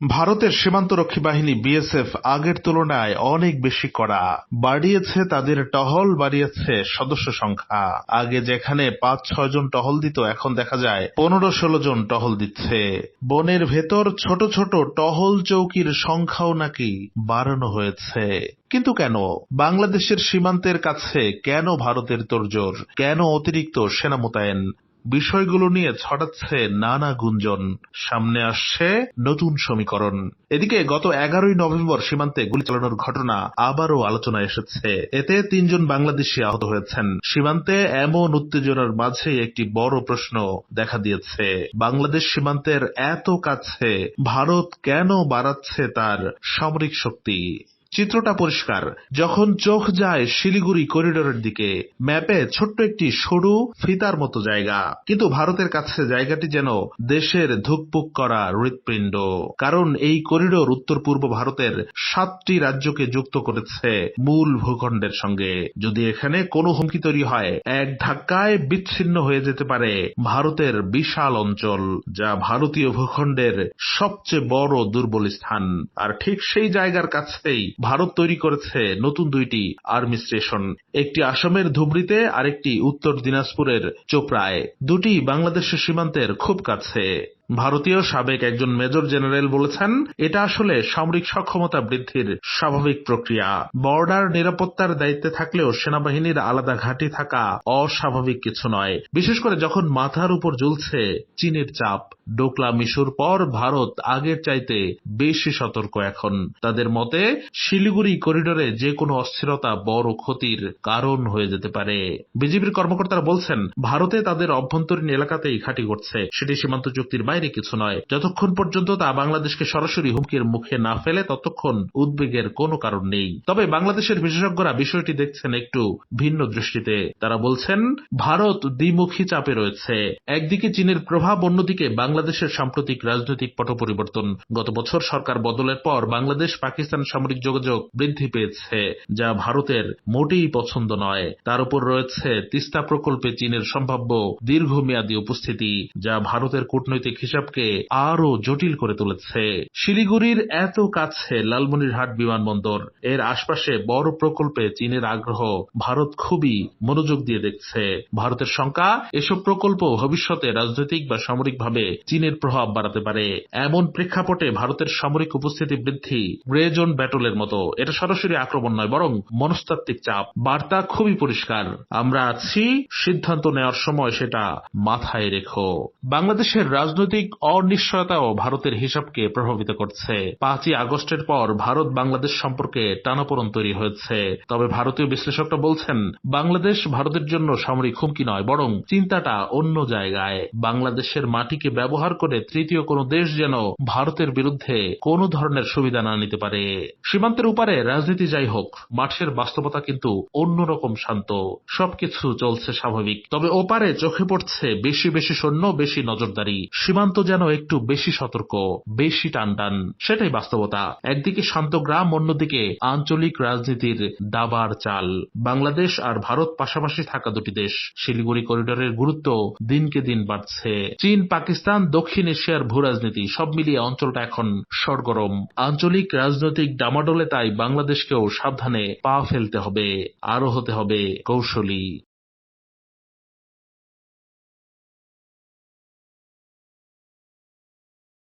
ভারতের সীমান্তরক্ষী বাহিনী বিএসএফ আগের তুলনায় অনেক বেশি কড়া। বাড়িয়েছে তাদের টহল, বাড়িয়েছে সদস্য সংখ্যা। আগে যেখানে পাঁচ ছয় জন টহল দিত, এখন দেখা যায় পনেরো ষোলো জন টহল দিচ্ছে। বনের ভেতর ছোট ছোট টহল চৌকির সংখ্যাও নাকি বাড়ানো হয়েছে। কিন্তু কেন? বাংলাদেশের সীমান্তের কাছে কেন ভারতের তোড়জোড়? কেন অতিরিক্ত সেনা মোতায়েন? বিষয়গুলো নিয়ে ছড়াচ্ছে নানা গুঞ্জন। সামনে আসছে নতুন সমীকরণ। এদিকে গত এগারোই নভেম্বর সীমান্তে গুলি চালানোর ঘটনা আবারও আলোচনায় এসেছে। এতে তিনজন বাংলাদেশি আহত হয়েছেন। সীমান্তে এমন উত্তেজনার মাঝে একটি বড় প্রশ্ন দেখা দিয়েছে। বাংলাদেশ সীমান্তের এত কাছে ভারত কেন বাড়াচ্ছে তার সামরিক শক্তি? চিত্রটা পরিষ্কার। যখন চোখ যায় শিলিগুড়ি করিডোরের দিকে, ম্যাপে ছোট্ট একটি সরু, ফিতার মতো জায়গা। কিন্তু ভারতের কাছে জায়গাটি যেন দেশের ধুকপুক করা হৃৎপিণ্ড। কারণ এই করিডোর উত্তর পূর্ব ভারতের সাতটি রাজ্যকে যুক্ত করেছে মূল ভূখণ্ডের সঙ্গে। যদি এখানে কোনো হুমকি তৈরি হয়, এক ধাক্কায় বিচ্ছিন্ন হয়ে যেতে পারে ভারতের বিশাল অঞ্চল, যা ভারতীয় ভূখণ্ডের সবচেয়ে বড় দুর্বল স্থান। আর ঠিক সেই জায়গার কাছেই ভারত তৈরি করেছে নতুন দুইটি আর্মি স্টেশন। একটি আসামের ধুবড়িতে, আরেকটি উত্তর দিনাজপুরের চোপড়ায়। দুটি বাংলাদেশের সীমান্তের খুব কাছে। ভারতীয় সাবেক একজন মেজর জেনারেল বলেছেন, এটা আসলে সামরিক সক্ষমতা বৃদ্ধির স্বাভাবিক প্রক্রিয়া। বর্ডার নিরাপত্তার দায়িত্বে থাকলেও সেনাবাহিনীর আলাদা ঘাঁটি থাকা অস্বাভাবিক কিছু নয়। বিশেষ করে যখন মাথার উপর জ্বলছে চীনের চাপ, ডোকলা মিশুর পর ভারত আগের চাইতে বেশি সতর্ক এখন। তাদের মতে, শিলিগুড়ি করিডোরে যে কোনো অস্থিরতা বড় ক্ষতির কারণ হয়ে যেতে পারে। বিজেপির কর্মকর্তারা বলছেন, ভারতে তাদের অভ্যন্তরীণ এলাকাতেই ঘাঁটি করছে সেটি সীমান্ত চুক্তির বাইরে। কিছু নয়। যতক্ষণ পর্যন্ত তা বাংলাদেশকে সরাসরি হুমকির মুখে না ফেলে, ততক্ষণ উদ্বেগের কোনো কারণ নেই। তবে বাংলাদেশের বিশেষজ্ঞরা বিষয়টি দেখছেন একটু ভিন্ন দৃষ্টিতে। তারা বলছেন, ভারত দ্বিমুখী চাপে রয়েছে। একদিকে চীনের প্রভাব, অন্যদিকে বাংলাদেশের সাম্প্রতিক রাজনৈতিক পট পরিবর্তন গত বছর সরকার বদলের পর বাংলাদেশ পাকিস্তান সামরিক যোগাযোগ বৃদ্ধি পেয়েছে, যা ভারতের মোটেই পছন্দ নয়। তার উপর রয়েছে তিস্তা প্রকল্পে চীনের সম্ভাব্য দীর্ঘমেয়াদী উপস্থিতি, যা ভারতের কূটনৈতিক হিসাবকে আরও জটিল করে তুলেছে। শিলিগুড়ির এত কাছে লালমনিরহাট বিমানবন্দর, এর আশপাশে বড় প্রকল্পে চীনের আগ্রহ, ভারত খুবই মনোযোগ দিয়ে দেখছে। ভারতের শঙ্কা এসব প্রকল্প ভবিষ্যতে রাজনৈতিক বা সামরিকভাবে চীনের প্রভাব বাড়াতে পারে। এমন প্রেক্ষাপটে ভারতের সামরিক উপস্থিতি বৃদ্ধি গ্রে জোন ব্যাটলের মতো। এটা সরাসরি আক্রমণ নয়, বরং মনস্তাত্ত্বিক চাপ। বার্তা খুবই পরিষ্কার। আমরা আছি, সিদ্ধান্ত নেওয়ার সময় সেটা মাথায় রেখো। বাংলাদেশের রাজনৈতিক অনিশ্চয়তাও ভারতের হিসাবকে প্রভাবিত করছে। পাঁচই আগস্টের পর ভারত বাংলাদেশ সম্পর্কে টানাপোড়ন তৈরি হয়েছে। তবে ভারতীয় বিশ্লেষকরা বলছেন, বাংলাদেশ ভারতের জন্য সামরিক হুমকি নয়, বরং চিন্তাটা অন্য জায়গায়। বাংলাদেশের মাটিকে ব্যবহার করে তৃতীয় কোনো দেশ যেন ভারতের বিরুদ্ধে কোনো ধরনের সুবিধা না নিতে পারে। সীমান্তের উপারে রাজনীতি যাই হোক, মাঠের বাস্তবতা কিন্তু অন্যরকম শান্ত। সবকিছু চলছে স্বাভাবিক। তবে ওপারে চোখে পড়ছে বেশি বেশি সৈন্য, বেশি নজরদারি। সীমান্ত যেন একটু বেশি সতর্ক, বেশি টানটান, সেটাই বাস্তবতা। একদিকে শান্ত গ্রাম, অন্যদিকে আঞ্চলিক রাজনীতির দাবার চাল। বাংলাদেশ আর ভারত পাশাপাশি থাকা দুটি দেশ। শিলিগুড়ি করিডোরের গুরুত্ব দিনকে দিন বাড়ছে। চীন, পাকিস্তান, দক্ষিণ এশিয়ার ভূ রাজনীতি, সব মিলিয়ে অঞ্চলটা এখন সরগরম। আঞ্চলিক রাজনৈতিক ডামাডোলে তাই বাংলাদেশকেও সাবধানে পা ফেলতে হবে আরও হতে হবে কৌশলী।